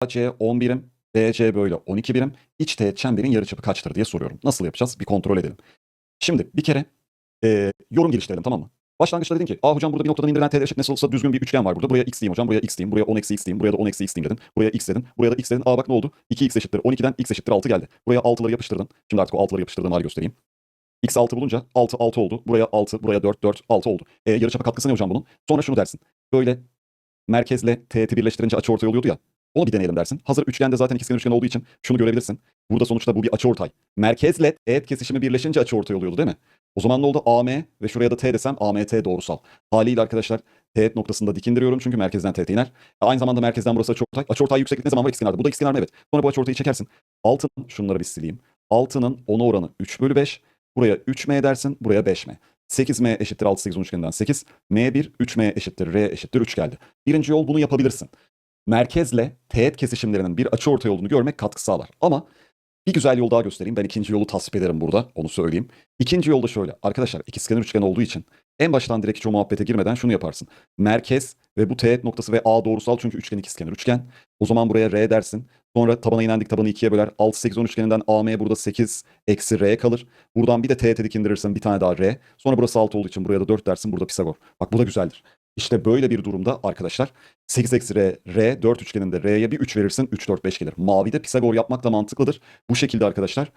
AC 10 birim, BC böyle 12 birim. İç teğet çemberin yarıçapı kaçtır diye soruyorum. Nasıl yapacağız? Bir kontrol edelim. Şimdi bir kere e, yorum geliştirelim tamam mı? Başlangıçta dedin ki, aa hocam burada bir noktadan indirilen teğet eşit nasıl olsa düzgün bir üçgen var burada. Buraya x diyeyim hocam, buraya x diyeyim, buraya 10 eksi x diyeyim, buraya da 10 eksi x diyeyim dedin. Buraya x dedin, buraya da x dedin. Aa bak ne oldu? 2x eşittir 12'den x eşittir 6 geldi. Buraya 6'ları yapıştırdın. Şimdi artık o 6'ları yapıştırdığım hali göstereyim. x 6 bulunca 6 6 oldu. Buraya 6, buraya 4 4 6 oldu. E, yarıçapa katkısı ne hocam bunun? Sonra şunu dersin. Böyle merkezle teğeti birleştirince açıortay oluyordu ya. Onu bir deneyelim dersin. Hazır üçgende zaten ikizkenar üçgen olduğu için şunu görebilirsin. Burada sonuçta bu bir açıortay. Merkezle teğet kesişimi birleşince açıortay oluyordu değil mi? O zaman ne oldu? AM ve şuraya da T desem AMT doğrusal. Haliyle arkadaşlar teğet noktasında dik indiriyorum çünkü merkezden teğete iner. Aynı zamanda merkezden burası açıortay. Açıortay yükseklik ne zaman var? İkizkenarda. Bu da mı? Evet. Sonra bu açıortayı çekersin. Altının şunları bir sileyim. Altının 10'a oranı 3 bölü 5. Buraya 3M dersin. Buraya 5M. 8M eşittir 6 8 10 üçgeninden 8. M1 3M eşittir R eşittir 3 geldi. Birinci yol bunu yapabilirsin. Merkezle teğet kesişimlerinin bir açıortay olduğunu görmek katkı sağlar. Ama bir güzel yol daha göstereyim. Ben ikinci yolu tasvip ederim burada. Onu söyleyeyim. İkinci yolda şöyle. Arkadaşlar ikizkenar üçgen olduğu için en baştan direkt hiç o muhabbete girmeden şunu yaparsın. Merkez ve bu teğet noktası ve A doğrusal çünkü üçgen ikizkenar üçgen. O zaman buraya R dersin. Sonra tabana inendik tabanı ikiye böler. 6 8 10 üçgeninden AM burada 8 eksi R kalır. Buradan bir de teğete dik indirirsin bir tane daha R. Sonra burası 6 olduğu için buraya da 4 dersin. Burada Pisagor. Bak bu da güzeldir. İşte böyle bir durumda arkadaşlar 8 eksi R, R 4 üçgeninde R'ye bir 3 verirsin 3 4 5 gelir. Mavide Pisagor yapmak da mantıklıdır. Bu şekilde arkadaşlar